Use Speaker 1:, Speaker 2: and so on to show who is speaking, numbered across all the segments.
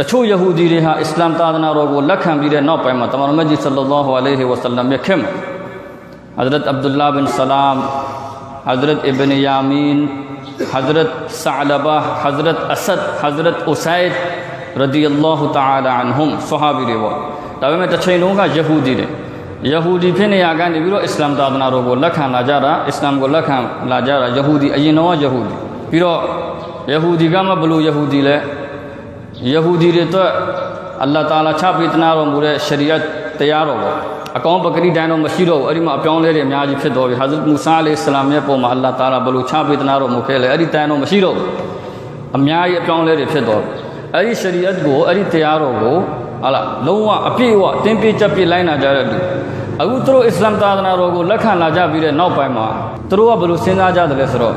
Speaker 1: တချို့ယဟူဒီတွေဟာအစ္စလာမ်သာသနာတော်ကိုလက်ခံပြီးတဲ့နောက်ပိုင်းမှာတမန်တော်မြတ်ကြီးဆလ္လာလဟူအလိုင်ဟီဝဆလမ်ရဲ့ခင်မှာ حضرت عبداللہ بن سلام حضرت ابن یامین حضرت ثعلبہ حضرت أسد حضرت اسید رضی اللہ تعالی عنہم صحابی رے وہ تب میں تچھے لوں گا یہودی رے یہودی پھر نہیں آگا نہیں بیرو إسلام دادنا رو گو لکھا لا جا رہا إسلام کو لکھا لا جا رہا یہودی ائی نوا یہودی پیرو یہودی گا مبلو یہودی لے ယဟူဒီအရင်တော့ယဟူဒီပြီးတော့ယဟူဒီကမှဘလို့ယဟူဒီလဲယဟူဒီတွေအတွက်အလ္လာဟ်တာလာချပေးတနာတော်မူတဲ့ရှရီယတ်တရားတော်ပေါ့အကောင်းပကတိတိုင်းတော့မရှိတော့ဘူးအဲ့ဒီမှာအပြောင်းလဲတွေအများကြီးဖြစ်တော်ပြီဟာဇရတ်မူဆာအလိုင်ဆလာမ်ရဲ့ပုံမှာအလ္လာဟ်တာလာဘလို့ချပေးတနာတော်မူခဲ့လေအဲ့ဒီတိုင်းတော့မရှိတော့ဘူးအများကြီးအပြောင်းလဲတွေဖြစ်တော်ပြီအဲ့ဒီရှရီယတ်ကိုအဲ့ဒီတရားတော်ကိုဟာလာလုံးဝအပြည့်အဝတင်းပြကြပြလိုက်နာကြတဲ့လူအခုသူတို့အစ္စလာမ်သာသနာတော်ကိုလက်ခံလာကြပြီးတဲ့နောက်ပိုင်းမှာသူတို့ကဘယ်လိုစဉ်းစားကြတယ်လဲဆိုတော့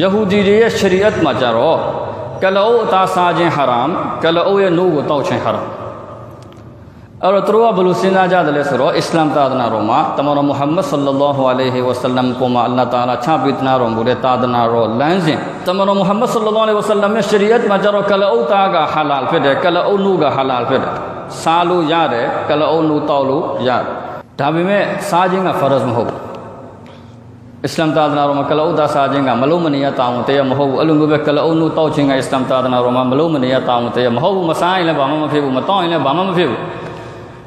Speaker 1: ယဟူဒီတွေရဲ့ရှရီယတ်မှာကြတော့ ကလအိုအသားစားခြင်းဟာရမ်ကလအိုရဲ့နိုးကိုတောက်ခြင်းဟာရမ်အဲ့တော့သူတို့ကဘယ်လိုစဉ်းစားကြတယ်လဲဆိုတော့အစ္စလာမ်သာသနာတော်မှာတမန်တော်မုဟမ္မဒ်ဆလ္လာလဟ်အလိုင်ဟီဝါဆလမ်ကိုမှာအလ္လာဟ်တာလာချပေးတနာတော်မူတဲ့သာသနာတော်လမ်းစဉ်တမန်တော်မုဟမ္မဒ်ဆလ္လာလဟ်အလိုင်ဝါဆလမ်ရဲ့ရှရီယတ်မှာကျတော့ကလအိုသားကဟာလာလ်ဖြစ်တယ်ကလအိုနုကဟာလာလ်ဖြစ်တယ်စားလို့ရတယ်ကလအိုနုတောက်လို့ရတယ်ဒါပေမဲ့စားခြင်းကဖရဇ်မဟုတ်ဘူး အစ္စလာမ်သာသနာတော်မှာကလအိုသားစားခြင်းကမလုံးမနေရတာဝန်တရားမဟုတ်ဘူးအဲ့လိုမျိုးပဲကလအိုနုတောက်ခြင်းကအစ္စလာမ်သာသနာတော်မှာမလုံးမနေရတာဝန်တရားမဟုတ်ဘူးမစားရင်လည်းဘာမှမဖြစ်ဘူးမတောက်ရင်လည်းဘာမှမဖြစ်ဘူး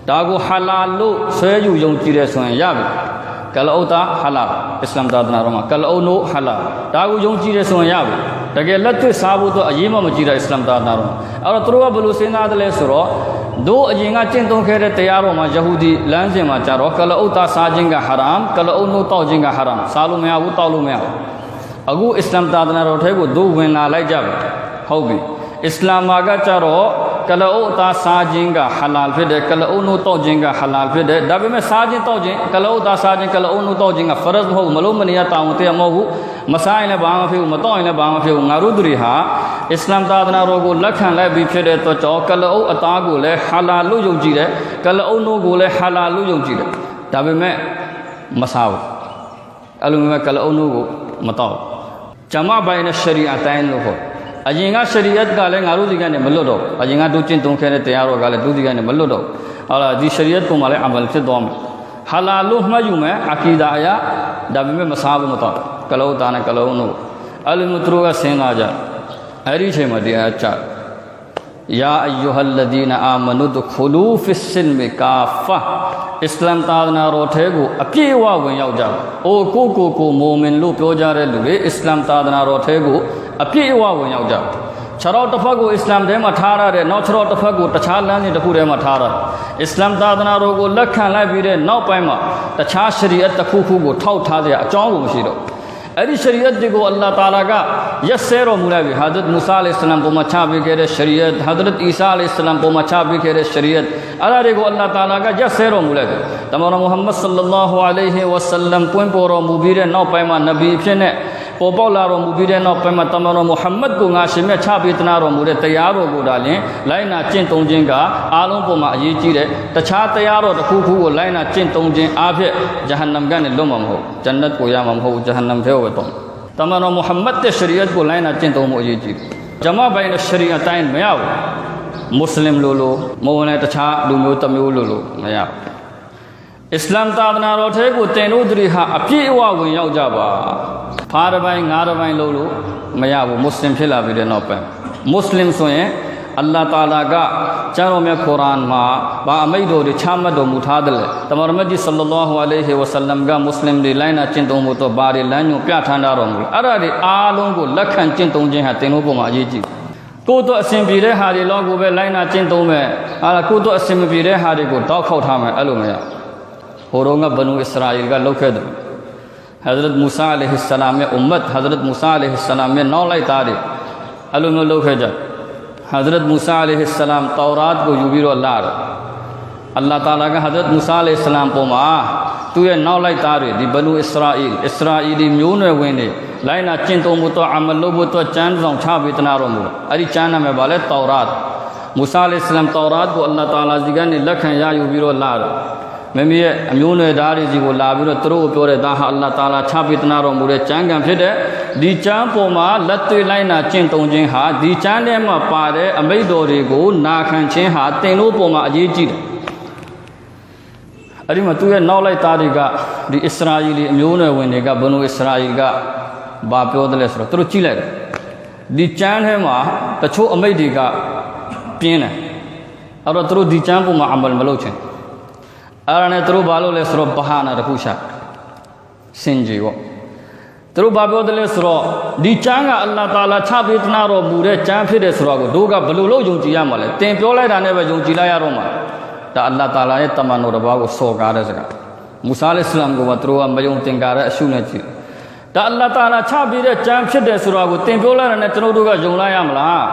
Speaker 1: ဒါကိုဟာလာလို့ဆွဲယူယုံကြည်တယ်ဆိုရင်ရပြီကလအိုတာဟာလာအစ္စလာမ်သာသနာတော်မှာကလအိုနိုဟာလာဒါကိုယုံကြည်တယ်ဆိုရင်ရပြီတကယ်လက်တွေ့စားဖို့တော့အရေးမမကြည့်တာအစ္စလာမ်သာသနာတော်အဲ့တော့သူတို့ကဘယ်လိုစဉ်းစားတယ်လဲဆိုတော့ တို့အရင်ကကျင့်သုံးခဲ့တဲ့တရားတော်မှာယဟူဒီလမ်းစဉ်မှာကြတော့ကလအိုတာစားခြင်းကဟာရမ်ကလအိုနိုတောက်ခြင်းကဟာရမ်စားလို့မရဘူးတောက်လို့မရဘူးအခုအစ္စလာမ်သာသနာတော်ထဲကိုတို့ဝင်လာလိုက်ကြပြီဟုတ်ပြီအစ္စလာမ်မှာကကြတော့ကလအိုအသားစားခြင်းကဟလာလ်ဖြစ်တယ်ကလအိုနိုတောက်ခြင်းကဟလာလ်ဖြစ်တယ်ဒါပေမဲ့စားခြင်းတောက်ခြင်းကလအိုအသားစားခြင်းကလအိုနိုတောက်ခြင်းကဖရဇ်မဟုတ်ဘူးမလို့မနေရတောင်းတရားမဟုတ်ဘူးမစားရင်လည်းဘာမှမဖြစ်ဘူးမတောက်ရင်လည်းဘာမှမဖြစ်ဘူးငါတို့တွေဟာ အစ္စလာမ်သာသနာတော်ကိုလက်ခံလိုက်ပြီးဖြစ်တဲ့အတွက်ကြောင့်ကလအိုအသားကိုလည်းဟလာလို့ယုံကြည်တယ်ကလအိုနိုကိုလည်းဟလာလို့ယုံကြည်တယ်ဒါပေမဲ့မစားဘူးအဲ့လိုမျိုးကလအိုနိုကိုမတောက်ဂျမာဘိုင်နဲ့ရှရီအတိုင်းလို့ဟုတ်အရင်ကရှရီယတ်ကလည်းငါတို့ဒီကနေမလွတ်တော့အရင်ကတို့ကျင့်သုံးခဲ့တဲ့တရားတော်ကလည်းတို့ဒီကနေမလွတ်တော့ဟာလာဒီရှရီယတ်ပုံမှာလည်းအမလ်ဖြစ်သွားမယ်ဟာလာလို့မှတ်ယူမယ်အကီဒါအရာဒါပေမဲ့မစားဘူးမတော့ကလောတာနဲ့ကလောတို့အဲ့လိုမျိုးသူတို့ကစဉ်းစားကြ အဲ့ဒီအချိန်မှာတရားချယာအယူဟလဒီနာအာမနုဒခူလူဖစ်ဆင်မီကာဖာအစ္စလာမ်သာသနာတော်ထဲကိုအပြည့်အဝဝင်ရောက်ကြပါ။အိုကိုကိုကိုမိုမင်လို့ပြောကြတဲ့လူတွေအစ္စလာမ်သာသနာတော်ထဲကိုအပြည့်အဝဝင်ရောက်ကြပါ။ခြေတော်တစ်ဖက်ကိုအစ္စလာမ်ထဲမှာထားရတဲ့နောက်ခြေတော်တစ်ဖက်ကိုတခြားလမ်းစဉ်တစ်ခုထဲမှာထားရတယ်။အစ္စလာမ်သာသနာတော်ကိုလက်ခံလိုက်ပြီးတဲ့နောက်ပိုင်းမှာတခြားရှရီအတ်တစ်ခုခုကိုထောက်ထားကြအကြောင်းကိုမရှိတော့ဘူး။ အဲ့ဒီရှရီယတ်တွေကိုအလ္လာဟ်တာလာကရက်စဲတော်မူလိုက်ပြီဟာဇရတ်မူဆာအလိုင်ဆလမ်ပုံမှာချပေးခဲ့တဲ့ရှရီယတ်ဟာဇရတ်အီဆာအလိုင်ဆလမ်ပုံမှာချပေးခဲ့တဲ့ရှရီယတ်အဲ့ဒါတွေကိုအလ္လာဟ်တာလာကရက်စဲတော်မူလိုက်ပြီတမန်တော်မုဟမ္မဒ်ဆလ္လာလာဟူအလိုင်ဟီဝါဆလမ်ပွင့်ပေါ်တော်မူပြီးတဲ့နောက်ပိုင်းမှာနဗီဖြစ်တဲ့ ပေါ်ပေါက်လာတော်မူပြီးတဲ့နောက်ပိုင်းမှာတမန်တော်မုဟမ္မဒ်ကိုငါရှင်မြတ်ချပေးတနာတော်မူတဲ့တရားတော်ကိုဒါလင်လိုက်နာကျင့်သုံးခြင်းကအားလုံးပုံမှာအရေးကြီးတယ်တခြားတရားတော်တစ်ခုခုကိုလိုက်နာကျင့်သုံးခြင်းအားဖြင့်ဂျဟန္နမ်ကနေလွတ်မှာမဟုတ်ဂျန်နတ်ကိုရမှာမဟုတ်ဂျဟန္နမ်ထဲကိုပဲတော့တမန်တော်မုဟမ္မဒ်တဲ့ရှရီယတ်ကိုလိုက်နာကျင့်သုံးမှုအရေးကြီးတယ်ဂျမာဘိုင်နဲ့ရှရီအတိုင်းမရဘူးမွတ်စလင်လိုလိုမဟုတ်လည်းတခြားလူမျိုးတစ်မျိုးလိုလိုမရဘူးအစ္စလာမ်သာသနာတော်ထဲကိုတင်တို့တွေဟာအပြည့်အဝဝင်ရောက်ကြပါ ဖားတစ်ပိုင်းငါးတစ်ပိုင်းလို့လို့မရဘူးမွတ်စလင်ဖြစ်လာပြီးတဲ့နောက်ပိုင်းမွတ်စလင်ဆိုရင်အလ္လာဟ်တာလာကကျမ်းတော်မြတ်ကုရ်အာန်မှာဘာအမိန့်တော်တွေချမှတ်တော်မူထားတယ်လေတမန်တော်မြတ်ကြီးဆလ္လာလာဟူအလိုင်ဟီဝါဆလမ်ကမွတ်စလင်တွေလိုင်းနာကျင့်သုံးဖို့တော့ဘာတွေလမ်းညွှန်ပြထမ်းထားတော်မူလဲအဲ့ဒါတွေအားလုံးကိုလက်ခံကျင့်သုံးခြင်းဟာတင်လို့ပုံမှာအရေးကြီးကိုယ်တော့အစဉ်ပြေတဲ့ဟာတွေတော့ကိုပဲလိုင်းနာကျင့်သုံးမယ်ဟာကိုယ်တော့အစဉ်မပြေတဲ့ဟာတွေကိုတောက်ခောက်ထားမယ်အဲ့လိုမရဟိုတော့ကဘနူအစ္စရာအီလ်ကလောက်ခဲ့တယ် حضرت موسیٰ علیہ السلام امت، حضرت موسیٰ علیہ السلام نولا تارے علم الفجر حضرت موسیٰ علیہ السلام تورات کو یوبیر اللہ اللہ تعالیٰ کا حضرت موسیٰ علیہ السلام کو ماں، تو یہ نو تارے دی بنو اسرائیل، اسرائیلی میون ہوئے نے۔ لائن اچن تو مو تو عمل لو بو تو چین زوں چھا بیتنا رو مو۔ اری چینہ میں بالے تورات۔ موسی علیہ السلام تورات کو اللہ تعالیٰ زگا نے لکھن یا یوبیر اللہ မမီရဲ့အမျိုးနွယ်သားတွေစီကိုလာပြီးတော့သူတို့ကိုပြောတဲ့ဒါဟာအလ္လာဟ်တာလာချပေးသနာတော်မူတဲ့ကြံကံဖြစ်တဲ့ဒီကြံပေါ်မှာလက်တွေ့လိုက်နာကျင့်သုံးခြင်းဟာဒီကြံထဲမှာပါတဲ့အမိတ်တော်တွေကိုနာခံခြင်းဟာတင်တို့ပေါ်မှာအရေးကြီးတယ်အဲ့ဒီမှာသူရဲ့နောက်လိုက်သားတွေကဒီအစ္စရာအီလီအမျိုးနွယ်ဝင်တွေကဘနူအစ္စရာအီလ်ကဘာပြောတယ်လဲဆိုတော့သူတို့ကြည့်လိုက်တယ်ဒီကြမ်းထဲမှာတချို့အမိတ်တွေကပြင်းတယ်အဲ့တော့သူတို့ဒီကြမ်းပုံမှာအမလ်မလုပ်ချင် အဲ့ဒါနဲ့သူတို့ဘာလုပ်လဲဆိုတော့ဘဟာနာတစ်ခုရှာစင်ကြီးပေါ့သူတို့ဘာပြောတယ်လဲဆိုတော့ဒီကြမ်းကအလ္လာဟ်တာလာချပေးသနာတော်မူတဲ့ကြမ်းဖြစ်တယ်ဆိုတော့ကိုတို့ကဘယ်လိုလုပ်ယုံကြည်ရမှာလဲတင်ပြောလိုက်တာနဲ့ပဲယုံကြည်လိုက်ရတော့မှာဒါအလ္လာဟ်တာလာရဲ့တမန်တော်တစ်ပါးကိုစော်ကားတဲ့စကားမူဆာအလ္လမ်ကိုပါသူတို့ကမယုံတင်ကားတဲ့အရှုနဲ့ကြည့်ဒါအလ္လာဟ်တာလာချပေးတဲ့ကြမ်းဖြစ်တယ်ဆိုတော့ကိုတင်ပြောလိုက်တာနဲ့ကျွန်တော်တို့ကယုံလိုက်ရမလား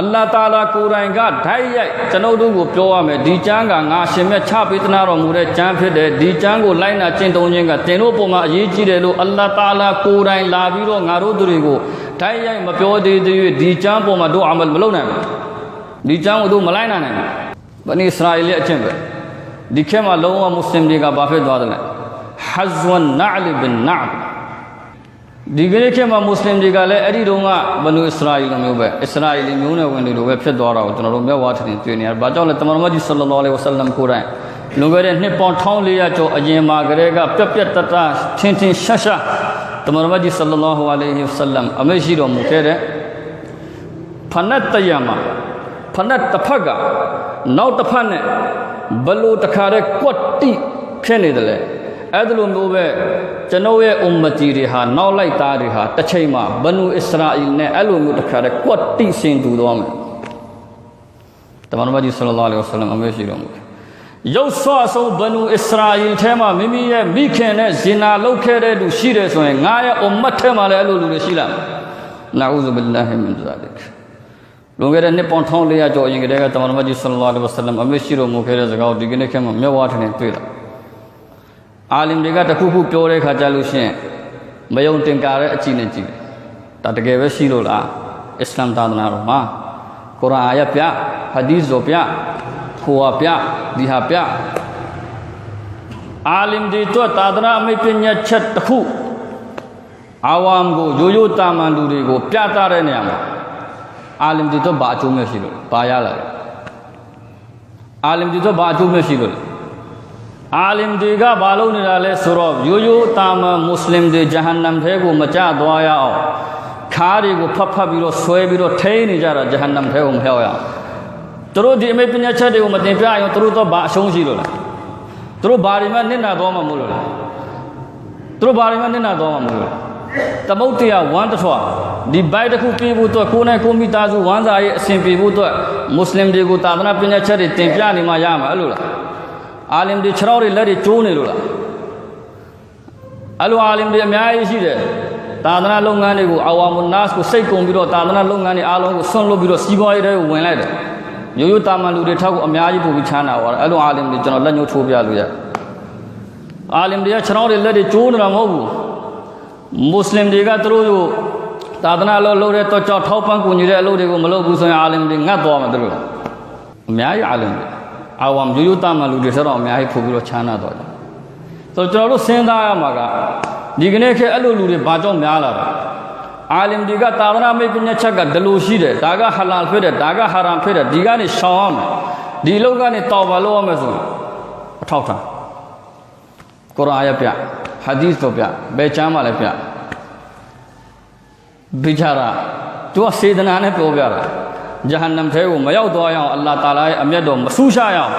Speaker 1: အလ္လာဟ်တာလာကိုယ်တိုင်ကဓာတ်ရိုက်ကျွန်ုပ်တို့ကိုပြောရမယ်ဒီကျမ်းကငါရှင်မြတ်ချပေးသနာတော်မူတဲ့ကျမ်းဖြစ်တယ်ဒီကျမ်းကိုလိုက်နာကျင့်သုံးခြင်းကတင်တို့ပုံမှာအရေးကြီးတယ်လို့အလ္လာဟ်တာလာကိုယ်တိုင်လာပြီးတော့ငါတို့သူတွေကိုဓာတ်ရိုက်မပြောသေးသေး၍ဒီကျမ်းပုံမှာတို့အမလ်မလုပ်နိုင်ဘူးဒီကျမ်းကိုတို့မလိုက်နိုင်နိုင်ဘူးဘနိအစ္စရာအီလရဲ့အချင်းပဲဒီခေတ်မှာလုံးဝမွတ်စလင်တွေကဘာဖြစ်သွားတယ်လဲဟဇ်ဝန်နာလ်ဘင်နာလ် ဒီကနေ့ခေတ်မှာမွတ်စလင်တွေကလည်းအဲ့ဒီတုန်းကဘနူအစ္စရာအီလိုမျိုးပဲအစ္စရာအီလမျိုးနွယ်ဝင်တွေလိုပဲဖြစ်သွားတာကိုကျွန်တော်တို့မျက်ဝါးထင်တွေ့နေရတယ်။ဘာကြောင့်လဲတမန်တော်ကြီးဆလ္လာလာလဟ်ဝဆလမ်ကိုယ်တိုင်လွန်ခဲ့တဲ့နှစ်ပေါင်း1400ကျော်အရင်မှာကတည်းကပြက်ပြက်တတထင်းထင်းရှာရှာတမန်တော်ကြီးဆလ္လာလာဟ်အလိုင်းဝဆလမ်အမေရှိတော်မူခဲ့တဲ့ဖနတ်တယမှာဖနတ်တစ်ဖက်ကနောက်တစ်ဖက်နဲ့ဘလို့တခါတည်းကွတ်တိဖြစ်နေတယ်လေ အဲ့ဒါလိုမျိုးပဲကျွန်တော်ရဲ့အွမ်မတီတွေဟာနောက်လိုက်သားတွေဟာတစ်ချိန်မှာဘနူအစ္စရာအီနဲ့အဲ့လိုမျိုးတခါတည်းကွတ်တိဆင်တူသွားမယ်တမန်တော်ကြီးဆလ္လာလာလဟ်ဝဆလမ်အမေရှိတော်မူတယ်ရုပ်ဆွအဆုံးဘနူအစ္စရာအီထဲမှာမိမိရဲ့မိခင်နဲ့ဇင်နာလုပ်ခဲ့တဲ့လူရှိတယ်ဆိုရင်ငါရဲ့အွမ်မတ်ထဲမှာလည်းအဲ့လိုလူတွေရှိလာမယ်နာအူဇူဘီလာဟီမင်ဇာလစ်လွန်ခဲ့တဲ့နှစ်ပေါင်း1400ကျော်အရင်ကတည်းကတမန်တော်ကြီးဆလ္လာလာလဟ်ဝဆလမ်အမေရှိတော်မူခဲ့တဲ့စကားကိုဒီကနေ့ခေတ်မှာမျက်ဝါးထင်တွေ့တာ အာလင်တွေကတခုခုပြောတဲ့ခါကြလို့ရှိရင်မယုံတင်ကားတဲ့အကြည့်နဲ့ကြည့်တယ်ဒါတကယ်ပဲရှိလို့လားအစ္စလာမ်သာသနာတော်မှာကုရ်အာန်အာယတ်ပြဟာဒီသ်ဆိုပြဟိုဟာပြဒီဟာပြအာလင်တွေတော့သာသနာအမိတ်ပညာချက်တစ်ခုအာဝမ်ကိုရိုးရိုးတာမန်လူတွေကို ပြသတဲ့နေရာမှာအာလင်တွေတော့ဘာအကျိုးမဲ့ရှိလို့ဘာရလာလဲအာလင်တွေတော့ဘာအကျိုးမဲ့ရှိလို့လဲ အာလင်တွေကဘာလုပ်နေတာလဲဆိုတော့ရိုးရိုးတာမန်မွတ်စလင်တွေဂျဟန္နမ်ထဲကိုမကြသွားရအောင်ခါးတွေကိုဖတ်ဖတ်ပြီးတော့ဆွဲပြီးတော့ထိန်းနေကြတာဂျဟန္နမ်ထဲကိုမဟျောက်ရအောင်သူတို့ဒီအမေပညာချက်တွေကိုမတင်ပြရင်သူတို့တော့ဘာအရှုံးရှိလို့လဲသူတို့ဘာတွေမှနစ်နာသွားမှာမဟုတ်လို့လားသူတို့ဘာတွေမှနစ်နာသွားမှာမဟုတ်လို့သမုတ်တရားဝမ်းတထွားဒီဘိုက်တစ်ခုပြေးဖို့အတွက်ကိုယ်နဲ့ကိုမိသားစုဝမ်းစာရေးအစဉ်ပြေဖို့အတွက်မွတ်စလင်တွေကိုသာသနာပညာချက်တွေတင်ပြနေမှရမှာအဲ့လိုလား အာလင်တွေခြေထောက်တွေလက်တွေကျိုးနေလို့လားအဲ့လိုအာလင်တွေအများကြီးရှိတယ်သာသနာလုပ်ငန်းတွေကိုအဝါမနတ်ကိုစိတ်ကုန်ပြီးတော့သာသနာလုပ်ငန်းတွေအားလုံးကိုဆွန့်လွတ်ပြီးတော့စီးပွားရေးတွေကိုဝင်လိုက်တယ်ရိုးရိုးတာမန်လူတွေထောက်ကိုအများကြီးပို့ပြီးချမ်းသာသွားတယ်အဲ့လိုအာလင်တွေကျွန်တော်လက်ညှိုးထိုးပြလို့ရအာလင်တွေကခြေထောက်တွေလက်တွေကျိုးနေတာမဟုတ်ဘူးမွတ်စလင်တွေကသူတို့ကိုသာသနာလုပ်လုပ်တဲ့တော့ကြောက်ထောက်ပံ့ကူညီတဲ့အလုပ်တွေကိုမလုပ်ဘူးဆိုရင်အာလင်တွေငတ်သွားမှာသူတို့အများကြီးအာလင်တွေ အာဝမ်ရိုးရိုးတာမန်လူတွေဆိုတော့အများကြီးပို့ပြီးတော့ချမ်းသာသွားတယ်ဆိုတော့ကျွန်တော်တို့စဉ်းစားရမှာကဒီကနေ့ခေတ်အဲ့လိုလူတွေဘာကြောင့်များလာတာအာလင်တွေကတာဝနာမိတ်ပညာချက်ကဒလိုရှိတယ်ဒါကဟလာဖြစ်တယ်ဒါကဟာရမ်ဖြစ်တယ်ဒီကနေရှောင်ရမယ်ဒီလောက်ကကနေတောက်ပါလို့ရမယ်ဆိုရင်အထောက်ထားကုရ်အာယတ်ပြဟာဒီသ်တို့ပြဘယ်ချမ်းမှလည်းပြဘိချာရာသူကစေတနာနဲ့ပြောပြတာ ဂျဟန္နမ်ထဲကိုမရောက်သွားရအောင်အလ္လာဟ်တာလာရဲ့အမျက်တော်မဆူရှာရအောင်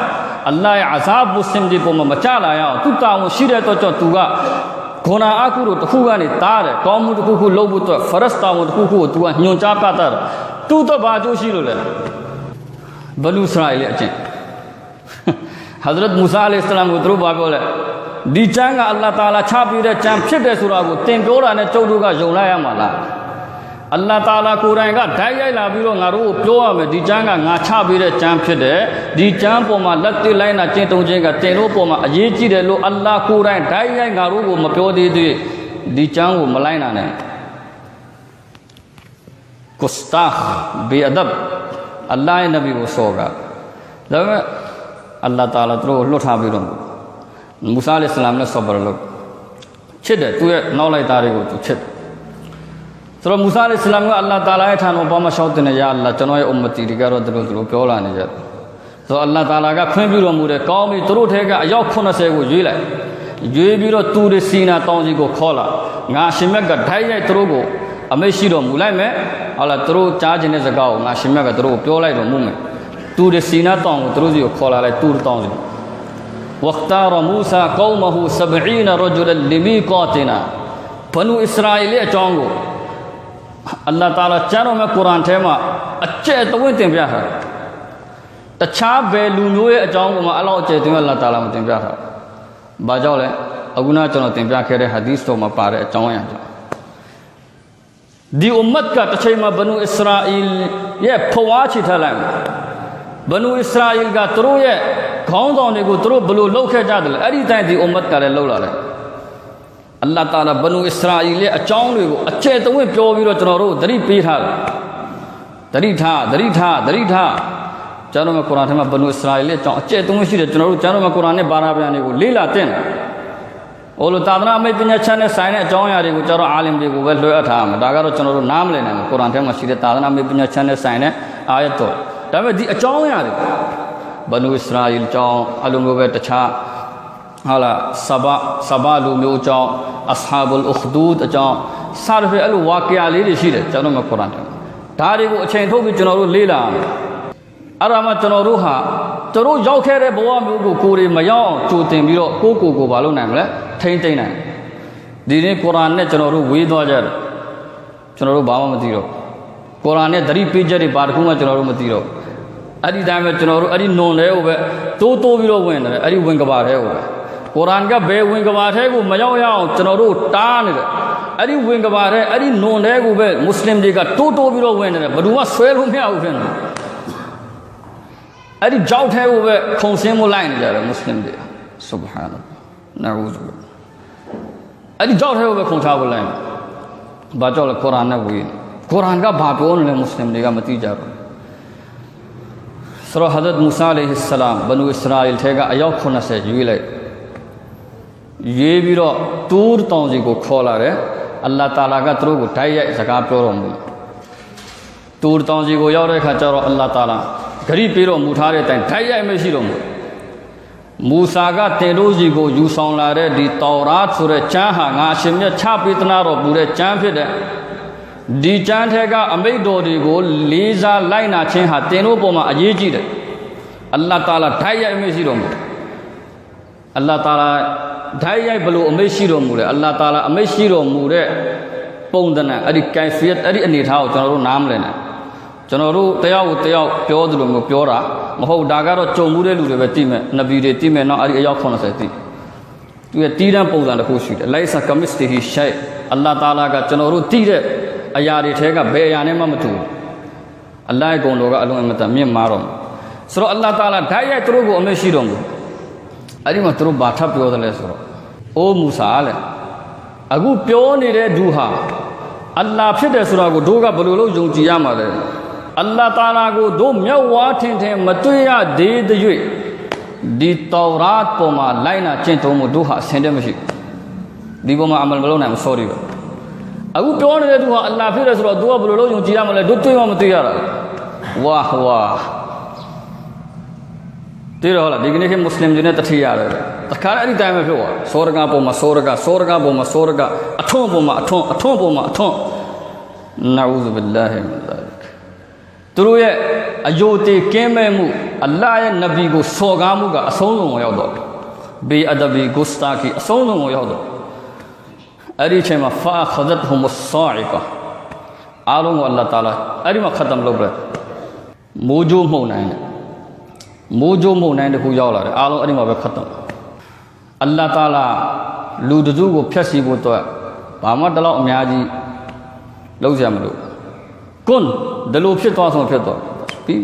Speaker 1: အလ္လာဟ်ရဲ့အဇာဘ်မွတ်စလင်တွေပေါ်မှာမကြလာရအောင်သူတာဝန်ရှိတဲ့တော့ကြောင့်သူကဂုဏအကုတို့တစ်ခုကနေတားတယ်ကောင်းမှုတစ်ခုခုလုပ်ဖို့အတွက်ဖရစတာဝန်တစ်ခုခုကိုသူကညွန်ကြားပြတာသူတော့ဘာအကျိုးရှိလို့လဲဘလူစရာရဲ့အကျင့်ဟဇရတ်မူဆာအလိုင်စလမ်ကိုသူတို့ဘာပြောလဲဒီကျမ်းကအလ္လာဟ်တာလာချပြတဲ့ကျမ်းဖြစ်တယ်ဆိုတာကိုသင်ပြောတာနဲ့ကျုပ်တို့ကယုံလိုက်ရမှာလား အလ္လာဟ်တာလာကိုယ်တိုင်ကဓာတ်ရိုက်လာပြီးတော့ငါတို့ကိုပြောရမယ်ဒီကျမ်းကငါချပေးတဲ့ကျမ်းဖြစ်တယ်ဒီကျမ်းပေါ်မှာလက်တွေ့လိုက်နာကျင့်သုံးခြင်းကတင်တို့ပေါ်မှာအရေးကြီးတယ်လို့အလ္လာဟ်ကိုယ်တိုင်ဓာတ်ရိုက်ငါတို့ကိုမပြောသေးသေးဒီကျမ်းကိုမလိုက်နာနဲ့ကုစတာဘီအဒပ်အလ္လာဟ်ရဲ့နဗီကိုစောကဒါပေမဲ့အလ္လာဟ်တာလာသူတို့ကိုလွတ်ထားပြီးတော့မူဆာအလိုင်စလမ်နဲ့ဆောဘရလို့ချစ်တယ်သူရဲ့နောက်လိုက်သားတွေကိုသူချစ်တယ် ဆိုတော့မူဆာအလိုင်စလမ်ကအလ္လာဟ်တာလာရဲ့ထံမှာဘာမှရှောက်တင်နေရအလ္လာဟ်ကျွန်တော်ရဲ့အုမ္မတီတွေကတော့သူတို့သူတို့ပြောလာနေကြတယ်ဆိုတော့အလ္လာဟ်တာလာကခွင့်ပြုတော်မူတဲ့ကောင်းပြီသူတို့ထဲကအယောက်80ကိုရွေးလိုက်ရွေးပြီးတော့သူတွေစီနာတောင်းစီကိုခေါ်လာငါရှင်မြတ်ကဓာတ်ရိုက်သူတို့ကိုအမိတ်ရှိတော်မူလိုက်မယ်ဟုတ်လားသူတို့ကြားခြင်းတဲ့စကားကိုငါရှင်မြတ်ကသူတို့ကိုပြောလိုက်တော်မူမယ်သူတွေစီနာတောင်းကိုသူတို့စီကိုခေါ်လာလိုက်သူတို့တောင်းစီ واختار موسى قومه 70 رجلا لميقاتنا ဘနူအစ္စရာအီရဲ့အကြောင်းကို အလ္လာဟ်တာလာကျမ်းတော်မှာကုရ်အာန်ထဲမှာအကျဲ့တဝင့်တင်ပြထားတယ်တခြားဘယ်လူမျိုးရဲ့အကြောင်းကိုမှအလောအကျဲ့တင်ပြအလ္လာဟ်တာလာမတင်ပြထားဘူးဘာကြောင့်လဲအခုနကျွန်တော်တင်ပြခဲ့တဲ့ဟာဒီသ်တော်မှာပါတဲ့အကြောင်းအရာကြောင့်ဒီအွမ်မတ်ကတစ်ချိန်မှာဘနူအစ္စရာအီရဲ့ဖွားချထားလိုက်မယ်ဘနူအစ္စရာအီကသူတို့ရဲ့ခေါင်းဆောင်တွေကိုသူတို့ဘယ်လိုလုပ်ခဲ့ကြတယ်လဲအဲ့ဒီတိုင်းဒီအွမ်မတ်ကလည်းလှုပ်လာတယ် အလ္လာဟ်တာလာဘနူအစ္စရာအီရဲ့အကြောင်းတွေကိုအကျယ်တဝင့်ပြောပြီးတော့ကျွန်တော်တို့သတိပေးထားတယ်သတိထားသတိထားသတိထားကျွန်တော်မှာကုရ်အာန်ထဲမှာဘနူအစ္စရာအီရဲ့အကြောင်းအကျယ်တဝင့်ရှိတယ်ကျွန်တော်တို့ကျွန်တော်မှာကုရ်အာန်နဲ့ဘာသာပြန်တွေကိုလေ့လာတင်တယ်။ဟိုလိုသာသနာအမိတ်ပညာချမ်းနဲ့ဆိုင်တဲ့အကြောင်းအရာတွေကိုကျွန်တော်အာလင်တွေကိုပဲလွှဲအပ်ထားမှာဒါကတော့ကျွန်တော်တို့နားမလည်နိုင်ဘူးကုရ်အာန်ထဲမှာရှိတဲ့သာသနာအမိတ်ပညာချမ်းနဲ့ဆိုင်တဲ့အာယတ်တော်ဒါပေမဲ့ဒီအကြောင်းအရာတွေဘနူအစ္စရာအီအကြောင်းအလုံးမျိုးပဲတခြား ဟာလာဆဘာဆဘာလူမျိုးအကြောင်းအဆဟာဘူလ်အခဒူဒ်အကြောင်းစရဖဲအဲ့လိုဝါကယာလေးတွေရှိတယ်ကျွန်တော်မှာကုရ်အာန်ထဲမှာဒါတွေကိုအချိန်ထုတ်ပြီးကျွန်တော်တို့လေ့လာရမယ်အဲ့ဒါမှကျွန်တော်တို့ဟာကျွန်တော်ရောက်ခဲ့တဲ့ဘဝမျိုးကိုကိုယ်တွေမရောက်အောင်ကြိုတင်ပြီးတော့ကိုယ့်ကိုယ်ကိုဘာလုပ်နိုင်မလဲထိမ့်သိမ့်နိုင်ဒီနေ့ကုရ်အာန်နဲ့ကျွန်တော်တို့ဝေးသွားကြတယ်ကျွန်တော်တို့ဘာမှမသိတော့ကုရ်အာန်နဲ့သတိပေးချက်တွေဘာတစ်ခုမှကျွန်တော်တို့မသိတော့အဲ့ဒီတိုင်းပဲကျွန်တော်တို့အဲ့ဒီနွန်လဲကိုပဲတိုးတိုးပြီးတော့ဝင်တယ်အဲ့ဒီဝင်ကဘာထဲကိုပဲကုရ်အာန်ကဘယ်ဝင်ကဘာထဲကိုမရောက်ရအောင်ကျွန်တော်တို့တားနေတယ်အဲ့ဒီဝင်ကဘာထဲအဲ့ဒီနွန်တဲကိုပဲ မွတ်စလင်တွေကတိုးတိုးပြီးတော့ဝင်နေတယ်ဘယ်သူမှဆွဲလို့မရဘူးဖြစ်နေတယ်အဲ့ဒီကြောက်ထဲကိုပဲခုံစင်းမလိုက်နေကြတယ်မွတ်စလင်တွေဆုဘဟာနနာရူဇူအဲ့ဒီကြောက်ထဲကိုပဲခုံချဖို့လိုက်နေဘာကြောက်လဲကု ရ်အာန်နဲ့ဝေးကုရ်အာန်ကဘာပြောနေလဲမွတ်စလင်တွေကမသိကြဘူးဆိုတော့ဟဒတ်မူဆာအလိုင်ဟစ်ဆလမ်ဘနူအစ္စရာအီလ်ထဲကအယောက်80ရွေးလိုက်ရွေးပြီးတော့တူးတောင်စီကိုခေါ်လာတယ်အလ္လာဟ်တာလာကသူတို့ကိုဓာတ်ရိုက်စကားပြောတော်မူတူးတောင်စီကိုရောက်တဲ့အခါကျတော့အလ္လာဟ်တာလာဂရိပေးတော်မူထားတဲ့အတိုင်းဓာတ်ရိုက်မရှိတော်မူမူဆာကတင်တို့စီကိုယူဆောင်လာတဲ့ဒီတောရာဆိုတဲ့ကျမ်းဟာငါအရှင်မြတ်ချပေးသနာတော်မူတဲ့ကျမ်းဖြစ်တဲ့ဒီကျမ်းထဲကအမိတ်တော်တွေကိုလေးစားလိုက်နာခြင်းဟာတင်တို့ပေါ်မှာအရေးကြီးတယ်အလ္လာဟ်တာလာဓာတ်ရိုက်မရှိတော်မူအလ္လာဟ်တာလာ ဓာတ်ရိုက်ဘလို့အမိတ်ရှိတော်မူတယ်အလ္လာဟ်တာလာအမိတ်ရှိတော်မူတဲ့ပုံသဏ္ဍာန်အဲ့ဒီကိုင်ဖီယတ်အဲ့ဒီအနေထားကိုကျွန်တော်တို့နားမလည်နိုင်ကျွန်တော်တို့တယောက်ကိုတယောက်ပြောသလိုမျိုးပြောတာမဟုတ်ဒါကတော့ကြုံမှုတဲ့လူတွေပဲသိမယ်နဗီတွေသိမယ်နော်အဲ့ဒီအယောက်80သိသူရဲ့တီးတန်းပုံစံတစ်ခုရှိတယ်လိုက်ဆာကမစ္စတီဟီရှိုက်အလ္လာဟ်တာလာကကျွန်တော်တို့သိတဲ့အရာတွေထဲကဘယ်အရာနဲ့မှမတူဘူးအလ္လာဟ်ရဲ့ဂုဏ်တော်ကအလုံးအမတန်မြင့်မားတော်မူဆိုတော့အလ္လာဟ်တာလာဓာတ်ရိုက်သူတို့ကိုအမေရှိတော်မူ အဲ့ဒီမှာသူတို့ဘာထပ်ပြောတယ်လဲဆိုတော့အိုးမူဆာလေအခုပြောနေတဲ့ဒူဟာအလ္လာဟ်ဖြစ်တယ်ဆိုတာကိုတို့ကဘယ်လိုလုပ်ယုံကြည်ရမှာလဲအလ္လာဟ်တာလာကိုတို့မျက်ဝါးထင်ထင်မတွေ့ရသေးတဲ့၍ဒီတောရတ်ပေါ်မှာလိုက်နာကျင့်သုံးမှုတို့ဟာအဆင်တည်းမရှိဒီပေါ်မှာအမလမလုပ်နိုင်ဘူး sorry ပဲအခုပြောနေတဲ့သူဟာအလ္လာဟ်ဖြစ်တယ်ဆိုတော့ तू ကဘယ်လိုလုပ်ယုံကြည်ရမလဲတို့တွေ့မှမတွေ့ရတာဝါဝါ တွေ့တော့လားဒီကနေ့ခေတ်မွတ်စလင်တွေနဲ့တထီရတယ်တခါအဲ့ဒီတိုင်းပဲဖြစ်သွားစောရကပုံမှာစောရကစောရကပုံမှာစောရကအထွန်းပုံမှာအထွန်းအထွန်းပုံမှာအထွန်းနာဥဇဘိလာဟီမင်ဇာလစ်သူတို့ရဲ့အယုတ်တေကင်းမဲ့မှုအလ္လာဟ်ရဲ့နဗီကိုစော်ကားမှုကအဆုံးစုံကိုရောက်တော့ဘေအဒဘီဂုစတာကီအဆုံးစုံကိုရောက်တော့အဲ့ဒီအချိန်မှာဖာခဒတ်ဟူမဆာအီကာအားလုံးကိုအလ္လာဟ်တာလာအဲ့ဒီမှာခတ်တမ်လုပ်ပြမိုးကြိုးမှုန်နိုင်တယ် မိုးကြိုးမှုန်နိုင်တခုရောက်လာတယ်အားလုံးအဲ့ဒီမှာပဲခတ်တမ်အလ္လာဟ်တာလာလူတစုကိုဖျက်ဆီးဖို့တော့ဘာမှတလောက်အများကြီးလုံးစရာမလိုကွန်းဒလိုဖြစ်သွားဆုံးဖြစ်သွားပြီး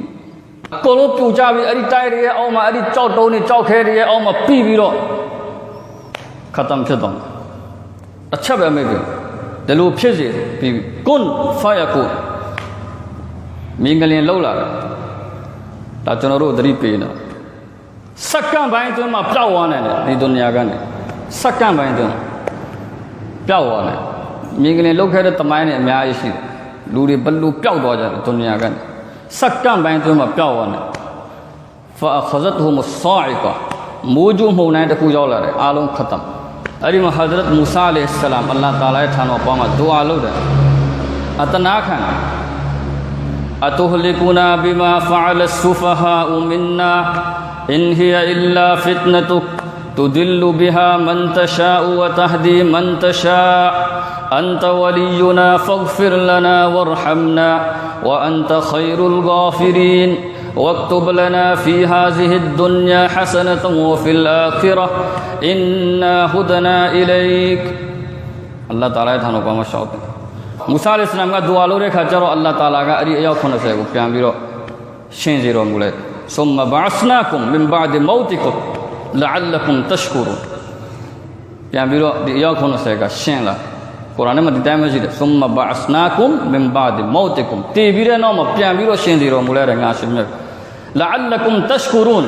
Speaker 1: အကုန်လုံးပြိုကျပြီးအဲ့ဒီတိုက်တွေရဲ့အောက်မှာအဲ့ဒီကြောက်တုံးတွေကြောက်ခဲတွေရဲ့အောက်မှာပြီးပြီးတော့ခတ်တမ်ဖြစ်သွားတယ်အချက်ပဲမေ့ပြီဒီလိုဖြစ်စေပြီးကွန်းဖာယကုမင်းကလင်လှုပ်လာတာ ဒါကျွန်တော်တို့သတိပေးနော်စက္ကန့်ပိုင်းအတွင်းမှာပျောက်သွားနိုင်တယ်ဒီဒုညာကနေစက္ကန့်ပိုင်းအတွင်းပျောက်သွားနိုင်မြင်ကလေးလောက်ခဲ့တဲ့တမိုင်းနဲ့အများကြီးရှိတယ်လူတွေဘလူပျောက်သွားကြတယ်ဒုညာကနေစက္ကန့်ပိုင်းအတွင်းမှာပျောက်သွားနိုင်ဖာခဇတ်ဟူမဆာအီကာမိုးကြိုးမှုန်တိုင်းတစ်ခုရောက်လာတယ်အားလုံးခတ်တယ်အဲ့ဒီမှာဟဇရတ်မူဆာအလัยဆလမ်အလ္လာဟ်တာလာရဲ့ထံတော်ပေါ်မှာဒူအာလုပ်တယ်အတနာခံတယ် أتهلكنا بما فعل السفهاء منا؟ إن هي إلا فتنتك. تدل بها من تشاء وتهدي من تشاء. أنت ولينا فاغفر لنا وارحمنا. وأنت خير الغافرين. واكتب لنا في هذه الدنيا حسنة وفي الآخرة. إنا هدنا إليك. الله تعالى يتحنك ومشاء မူဆာအလ္လာမ်ကဒူအာလုပ်တဲ့ခါကျတော့အလ္လာဟ်တာလာကအဲ့ဒီအယောက်80ကိုပြန်ပြီးတော့ရှင်းစေတော်မူလိုက်ဆုမဘာစနာကုမ်မင်ဘာဒီမောတီကုမ်လာအလ္လကုမ်တရှ်ကူရူပြန်ပြီးတော့ဒီအယောက်80ကရှင်းလာကုရ်အာန်မှာဒီတိုင်းမရှိတယ်ဆုမဘာစနာကုမ်မင်ဘာဒီမောတီကုမ်တည်ပြီးတဲ့နောက်မှာပြန်ပြီးတော့ရှင်းစေတော်မူလိုက်တဲ့ငါရှင်မြတ်လာအလ္လကုမ်တရှ်ကူရူန်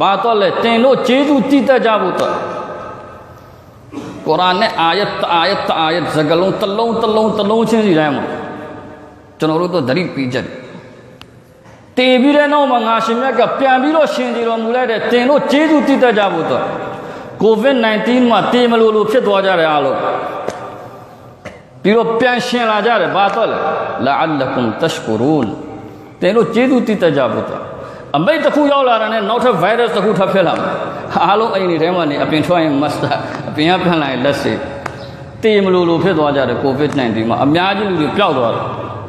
Speaker 1: ဘာတော့လဲတင်တို့ကျေးဇူးတည်တတ်ကြဖို့တော့ ကုရ်အာန်နဲ့အာယတ်အာယတ်အာယတ်စကလုံးတစ်လုံးတစ်လုံးတစ်လုံးချင်းစီတိုင်းမှာကျွန်တော်တို့တော့သတိပေးချက်တည်ပြီးတဲ့နောက်မှာငါရှင်မြတ်ကပြန်ပြီးတော့ရှင်စီတော်မူလိုက်တဲ့တင်တို့ကျေးဇူးတည်တတ်ကြဖို့တော့ COVID-19 မှာတည်မလို့လို့ဖြစ်သွားကြတယ်အားလုံးပြီးတော့ပြန်ရှင်လာကြတယ်ဘာတော့လဲလာအလကုမ်တရှ်ကူရူန်တင်တို့ကျေးဇူးတည်တတ်ကြဖို့တော့အမိတ်တစ်ခုရောက်လာတာနဲ့နောက်ထပ် virus တစ်ခုထပ်ဖြစ်လာမှာအားလုံးအိမ်တွေထဲမှာနေအပင်ထွက်ရင် master အ ပင်ကပြန်လာရင်လက်စေတည်မလို့လို့ဖြစ်သွားကြတယ် COVID-19 မှာအများကြီးလူတွေပျောက်သွားတယ်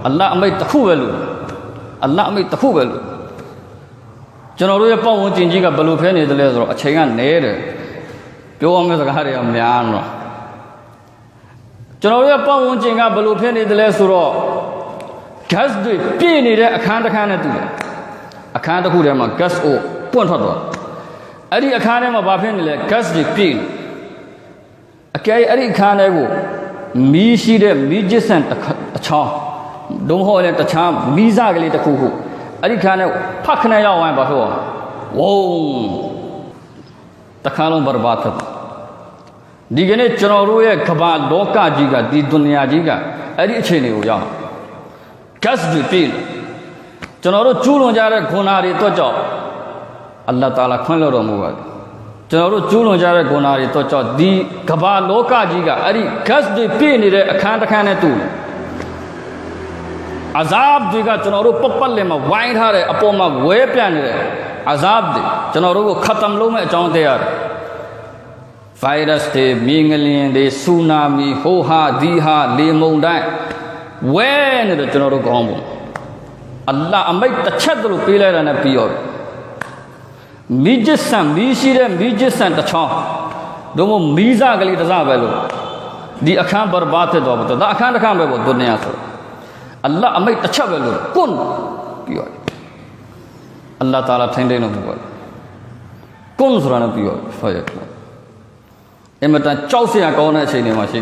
Speaker 1: အလ္လာဟ်အမိတ်တစ်ခုပဲလို့အလ္လာဟ်အမိတ်တစ်ခုပဲလို့ကျွန်တော်တို့ရဲ့ပတ်ဝန်းကျင်ကြီးကဘယ်လိုဖဲနေသလဲဆိုတော့အချိန်ကနဲတယ်ပြောရမယ့်စကားတွေကများတော့ကျွန်တော်တို့ရဲ့ပတ်ဝန်းကျင်ကဘယ်လိုဖြစ်နေသလဲဆိုတော့ gas တွေပြည့်နေတဲ့အခန်းတစ်ခန်းနဲ့တူတယ်အခန်းတစ်ခုထဲမှာ gas ကိုပွန့်ထွက်သွားအဲ့ဒီအခန်းထဲမှာဘာဖြစ်နေလဲ gas တွေပြည့်နေ အကယ်အဲ့ဒီအခန်းထဲကိုမီးရှိတဲ့မီးကျစ်ဆန်တစ်ခါအချောင်းဒုံဟောလည်းတခြားမီးစကလေးတစ်ခုခုအဲ့ဒီခန်းထဲဖတ်ခနဲ့ရောက်ဝင်ဘာဖြစ်သွားဝုန်းတခါလုံးဘရဘာတ်ဖြစ်သွားဒီကနေ့ကျွန်တော်တို့ရဲ့ကမ္ဘာလောကကြီးကဒီဒုနီယာကြီးကအဲ့ဒီအခြေအနေကိုရောက် gas တွေပြည့်နေကျွန်တော်တို့ကျူးလွန်ကြတဲ့ဂုဏတွေတော့ကြောင့်အလ္လာဟ်တာလာခွင့်လွှတ်တော်မူပါတယ် ကျွန်တော်တို့ကျူးလွန်ကြတဲ့ဂုဏတွေတော့ကြောင့်ဒီကမ္ဘာလောကကြီးကအဲ့ဒီ gas တွေပြည့်နေတဲ့အခန်းတစ်ခန်းနဲ့တူတယ်အဇာဘ်တွေကကျွန်တော်တို့ပတ်ပတ်လည်မှာဝိုင်းထားတဲ့အပေါ်မှာဝဲပြန့်နေတယ်အဇာဘ်တွေကျွန်တော်တို့ကိုခတ်တမ်လုံးမဲ့အကြောင်းတရားတယ်ဗိုင်းရပ်စ်တွေမြင်းငလျင်တွေဆူနာမီဟိုဟာဒီဟာလေမုန်တိုင်းဝဲနေတယ်ကျွန်တော်တို့ကောင်းပုံအလ္လာဟ်အမိတ်တစ်ချက်တလို့ပေးလိုက်တာနဲ့ပြီးရော မိဂျစ်ဆန်မိရှိတဲ့မိဂျစ်ဆန်တစ်ချောင်းတို့မို့မိစကလေးတစ်စပဲလို့ဒီအခန်းဘရဘာတ်တော့ဘုဒါအခန်းတစ်ခန်းပဲပေါ့ဒုနီယာဆိုအလ္လာဟ်အမိတ်တစ်ချက်ပဲလို့ကွန်းပြီးရောအလ္လာဟ်တာလာထိုင်တယ်လို့ပြောတယ်ကွန်းဆိုတာနဲ့ပြီးရောဖာရကွန်းအင်မတန်ကြောက်စရာကောင်းတဲ့အချိန်တွေမှာရှိ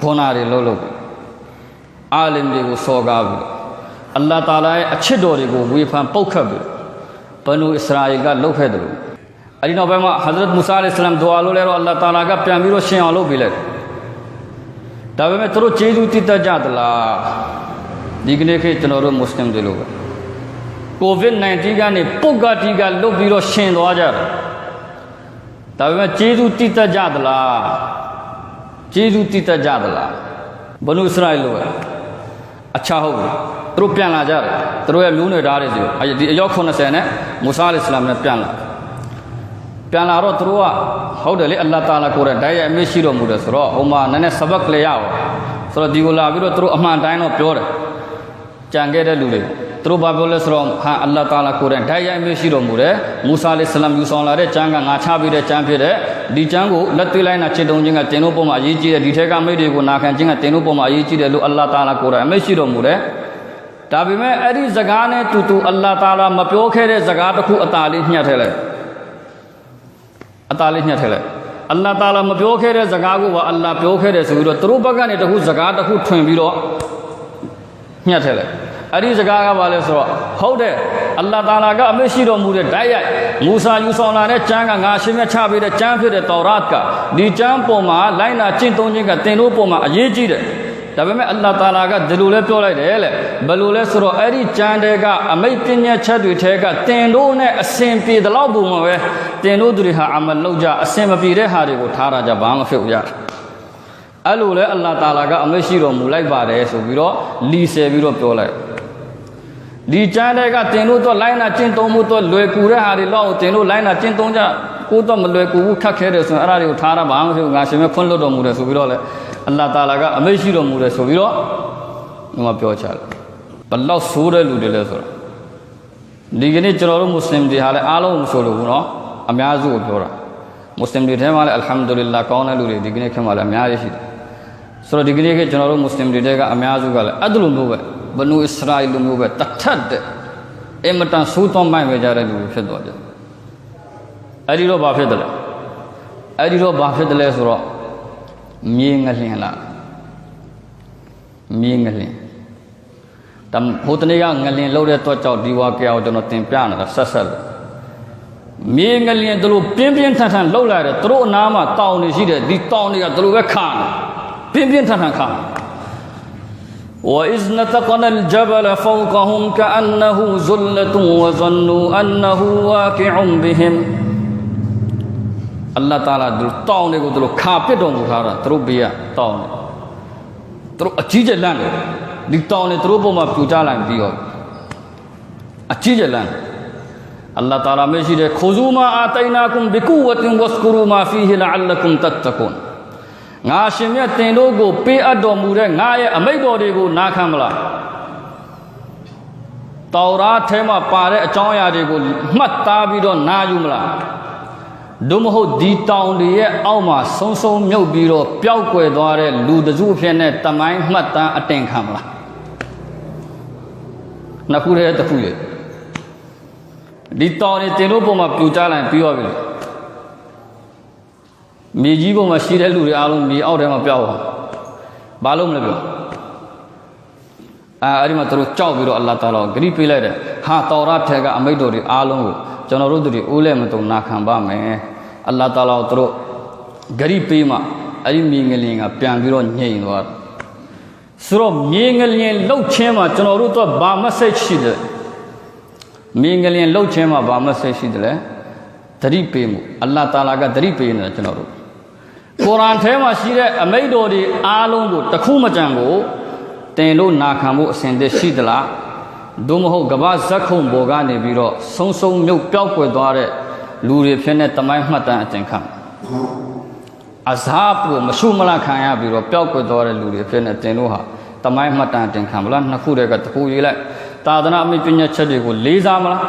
Speaker 1: ဘောနာတွေလှုပ်လှုပ်အာလင်တွေကိုစော်ကားပြီးအလ္လာဟ်တာလာရဲ့အချစ်တော်တွေကိုဝေဖန်ပုတ်ခတ်ပြီး ဘနူအစ္စရာအီလ်ကလှုပ်ခဲ့တယ်လို့အဲဒီနောက်ပိုင်းမှာဟဇရတ်မူဆာအလိုင်ဆလမ်ဒူအာလုပ်လဲတော့အလ္လာဟ်တာလာကပြန်ပြီးတော့ရှင်းအောင်လုပ်ပေးလိုက်ဒါပေမဲ့သူတို့ကျေးဇူးတည်တတ်ကြသလားဒီကနေ့ခေတ်ကျွန်တော်တို့မွတ်စလင်တွေလို့ပဲကိုဗစ် -19 ကနေပုတ်ကတိကလွတ်ပြီးတော့ရှင်သွားကြတယ်ဒါပေမဲ့ကျေးဇူးတည်တတ်ကြသလားကျေးဇူးတည်တတ်ကြသလားဘနုစရိုက်လို့ပဲအချာဟုတ်ဘူးသူတို့ပြန်လာကြတယ်သူတို့ရဲ့မျိုးနွယ်သားတွေစီဒီအယောက်80နဲ့ မူဆာအလ္လာမ်နဲ့ပြန်လာပြန်လာတော့သူတို့ကဟုတ်တယ်လေအလ္လာဟ်တာလာကိုယ်တိုင်တိုက်ရိုက်အမြင့်ရှိတော်မူတယ်ဆိုတော့ဟိုမှာနည်းနည်းစဘတ်လေရအောင်ဆိုတော့ဒီကိုလာပြီးတော့သူတို့အမှန်တိုင်းတော့ပြောတယ်ကြံခဲ့တဲ့လူတွေသူတို့ဘာပြောလဲဆိုတော့ဟာအလ္လာဟ်တာလာကိုယ်တိုင်တိုက်ရိုက်အမြင့်ရှိတော်မူတယ်မူဆာအလ္လာမ်ယူဆောင်လာတဲ့ကျမ်းကငါချပေးတဲ့ကျမ်းဖြစ်တဲ့ဒီကျမ်းကိုလက်သွေးလိုက်နာချစ်တုံခြင်းကတင်တို့ပုံမှာအရေးကြီးတယ်ဒီထက်ကမိတ်တွေကိုနာခံခြင်းကတင်တို့ပုံမှာအရေးကြီးတယ်လို့အလ္လာဟ်တာလာကိုယ်တိုင်အမြင့်ရှိတော်မူတယ် ဒါပေမဲ့အဲ့ဒီစကားနဲ့တူတူအလ္လာဟ်တာလာမပြောခဲ့တဲ့စကားတစ်ခုအတားလေးညှက်ထဲလိုက်အတားလေးညှက်ထဲလိုက်အလ္လာဟ်တာလာမပြောခဲ့တဲ့စကားကိုပါအလ္လာဟ်ပြောခဲ့တယ်ဆိုပြီးတော့သူတို့ဘက်ကနေတခုစကားတစ်ခုထွင်ပြီးတော့ညှက်ထဲလိုက်အဲ့ဒီစကားကဘာလဲဆိုတော့ဟုတ်တယ်အလ္လာဟ်တာလာကအမရှိတော်မူတဲ့ဓာတ်ရိုက်မူဆာယူဆောင်လာတဲ့ကျမ်းကငါရှင်းမြတ်ချပေးတဲ့ကျမ်းဖြစ်တဲ့တောရတ်ကဒီကျမ်းပေါ်မှာလိုက်နာကျင့်သုံးခြင်းကသင်တို့ပေါ်မှာအရေးကြီးတယ် ဒါပေမဲ့အလ္လာဟ်တာလာကဒီလိုလဲပြောလိုက်တယ်လေဘယ်လိုလဲဆိုတော့အဲ့ဒီကျမ်းတွေကအမိတ်ပညာချက်တွေထဲကသင်တို့နဲ့အစဉ်ပြေတဲ့လောက်ပုံမှာပဲသင်တို့တွေဟာအမလောက်ကြအစဉ်မပြေတဲ့ဟာတွေကိုထားရကြဘာမှဖြစ်ဘူးရအဲ့လိုလဲအလ္လာဟ်တာလာကအမရှိတော်မူလိုက်ပါတယ်ဆိုပြီးတော့လီဆယ်ပြီးတော့ပြောလိုက်ဒီကျမ်းတွေကတင်တို့တော့လိုင်းနာကျင့်သုံးမှုတော့လွယ်ကူတဲ့ဟာတွေတော့တင်တို့လိုင်းနာကျင့်သုံးကြကိုတော့မလွယ်ကူဘူးခက်ခဲတယ်ဆိုရင်အဲ့ဒါတွေကိုထားရပါအောင်ဆိုငါရှင်မဲ့ဖွင့်လွတ်တော်မူတယ်ဆိုပြီးတော့လေ အလ္လာဟ်တာလာကအမိတ်ရှိတော်မူတယ်ဆိုပြီးတော့ဒီမှာပြောချတယ်ဘလောက်ဆိုးတဲ့လူတွေလဲဆိုတော့ဒီကနေ့ကျွန်တော်တို့မွတ်စလင်တွေဟာလည်းအားလုံးမဆိုလို့ဘူးเนาะအများစုကိုပြောတာမွတ်စလင်တွေထဲမှာလည်းအလ်ဟမ်ဒူလ illah ကောင်းတဲ့လူတွေဒီကနေ့ခင်မှာလည်းအများကြီးရှိတယ်ဆိုတော့ဒီကနေ့ကကျွန်တော်တို့မွတ်စလင်တွေတဲကအများစုကလည်းအဲ့ဒါလိုမျိုးပဲဘနူအစ္စရာအီလိုမျိုးပဲတတ်ထတ်တဲ့အင်မတန်ဆိုးသွမ်းမိုက်ပဲကြတဲ့လူတွေဖြစ်သွားတယ်အဲ့ဒီတော့ဘာဖြစ်တယ်လဲအဲ့ဒီတော့ဘာဖြစ်တယ်လဲဆိုတော့ မြေငလျင်လာမြေငလျင်တမ်ဟိုတနေ့ကငလျင်လှုပ်တဲ့တော့ကြောင့်ဒီဝါကြောက်ကျွန်တော်တင်ပြနေတာဆက်ဆက်လို့မြေငလျင်တို့လိုပြင်းပြင်းထန်ထန်လှုပ်လာတယ်သူတို့အနားမှာတောင်တွေရှိတယ်ဒီတောင်တွေကတို့လိုပဲခါတယ်ပြင်းပြင်းထန်ထန်ခါတယ် وإذ نتقنا الجبل فوقهم كأنه زلة وظنوا أنه واقع بهم အလ္လာဟ်တာလာတို့တောင်းတွေကိုတို့ခါပစ်တော်မူထားတာတို့ဘေးကတောင်းတယ်တို့အကြီးကျယ်လန့်တယ်ဒီတောင်းနေတို့ပုံမှာပြူကြလိုက်ပြီးတော့အကြီးကျယ်လန့်အလ္လာဟ်တာလာမရှိတဲ့ခူဇူမာအာတိုင်နာကုမ်ဘီကူဝတ်င်ဝစကူရူမာဖီဟီလအလ္လကုမ်တတ်တကွန်ငါရှင်မြတ်တင်တို့ကိုပေးအပ်တော်မူတဲ့ငါရဲ့အမိတ်တော်တွေကိုနားခံမလားတောရာထဲမှာပါတဲ့အကြောင်းအရာတွေကိုမှတ်သားပြီးတော့နားယူမလား ဒုမဟုတ်ဒီတောင်တွေရဲ့အောက်မှာဆုံဆုံမြုပ်ပြီးတော့ပျောက်ကွယ်သွားတဲ့လူတစုအဖြစ်နဲ့တမိုင်းမှတ်တမ်းအတင်ခံမလားနှစ်ခုတည်းတစ်ခုလေဒီတောင်တွေတင်တို့ပုံမှာပြူကြလိုက်ပြီးတော့ပြီမြေကြီးပုံမှာရှိတဲ့လူတွေအားလုံးမြေအောက်ထဲမှာပျောက်သွားဘာလို့မလဲပြောအာအဲ့ဒီမှာသူတို့ကြောက်ပြီးတော့အလ္လာဟ်တာလာကိုဂရိပေးလိုက်တယ်ဟာတောရထဲကအမိတ်တော်တွေအားလုံးကို ကျွန်တော်တို့တို့အိုးလဲမတုံနာခံပါမယ်အလ္လာဟ်တာလာကိုသူတို့ဂရိပေးမှအဲ့ဒီမြေငလျင်ကပြန်ပြီးတော့ညှိန်သွားတယ်ဆိုတော့မြေငလျင်လှုပ်ချင်းမှာကျွန်တော်တို့တော့ဘာ message ရှိတယ်မြေငလျင်လှုပ်ချင်းမှာဘာ message ရှိတယ်လဲသတိပေးမှုအလ္လာဟ်တာလာကသတိပေးနေတာကျွန်တော်တို့ကုရ်အာန်ထဲမှာရှိတဲ့အမိတ်တော်တွေအားလုံးကိုတစ်ခုမကြံကိုတင်လို့နာခံမှုအစဉ်တည်းရှိသလား ဒုမဟုတ်ကဘာဇက်ခုံဘောကနေပြီးတော့ဆုံဆုံမြုပ်ပျောက်ကွယ်သွားတဲ့လူတွေဖြစ်တဲ့တမိုင်းမှတ်တမ်းအကျဉ်းခံအဇာပ်ကိုမရှုမလခံရပြီးတော့ပျောက်ကွယ်သွားတဲ့လူတွေဖြစ်တဲ့တင်တို့ဟာတမိုင်းမှတ်တမ်းအကျဉ်းခံမလားနှစ်ခုတည်းကတစ်ခုရေးလိုက်သာသနာအမိပညာချက်တွေကိုလေးစားမလား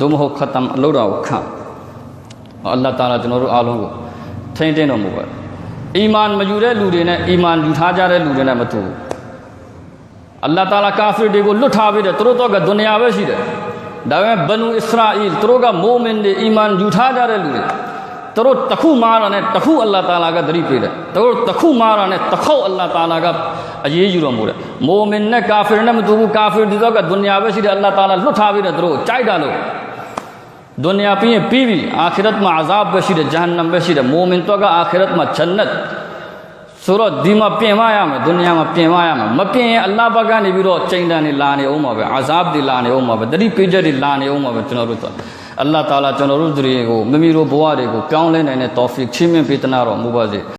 Speaker 1: ဒုမဟုတ်ခတ်တမ်အလုပ်တော်ကိုခံအလ္လာဟ်တာလာကျွန်တော်တို့အားလုံးကိုထိန်းသိမ်းတော်မူပါအီမန်မယူတဲ့လူတွေနဲ့အီမန်ယူထားကြတဲ့လူတွေနဲ့မတူဘူး အလ္လာဟ်တာလာကာဖီတွေကိုလွတ်ထားပေးတယ်သူတို့တော့ကဒုနီယာပဲရှိတယ်ဒါပေမဲ့ဘနူအစ္စရာအီလ်သူတို့ကမိုမင်တွေအီမန်ယူထားကြတဲ့လူတွေသူတို့တခုမာတာနဲ့တခုအလ္လာဟ်တာလာကသတိပေးတယ်သူတို့တခုမာတာနဲ့တခေါက်အလ္လာဟ်တာလာကအရေးယူတော်မူတယ်မိုမင်နဲ့ကာဖီနဲ့မတူဘူးကာဖီတွေတော့ကဒုနီယာပဲရှိတယ်အလ္လာဟ်တာလာလွတ်ထားပေးတယ်သူတို့ကြိုက်တာလို့ဒုနီယာပြီးရင်ပြီးပြီအာခီရတ်မှာအဇာဘ်ပဲရှိတယ်ဂျဟန္နမ်ပဲရှိတယ်မိုမင်တော့ကအာခီရတ်မှာဂျန်နတ် ဆိုတော့ဒီမှာပြင်မရမယ်ဒုနီယာမှာပြင်မရမယ်မပြင်ရင်အလ္လာဟ်ဘက်ကနေပြီးတော့ချိန်တန်နေလာနေအောင်ပါပဲအာဇာဘ်တွေလာနေအောင်ပါပဲတတိပေးချက်တွေလာနေအောင်ပါပဲကျွန်တော်တို့တော့အလ္လာဟ်တာလာကျွန်တော်တို့တွေကိုမမီတို့ဘဝတွေကိုကောင်းလဲနိုင်တဲ့တောဖီချင်းမင်းပေးတနာတော်မူပါစေ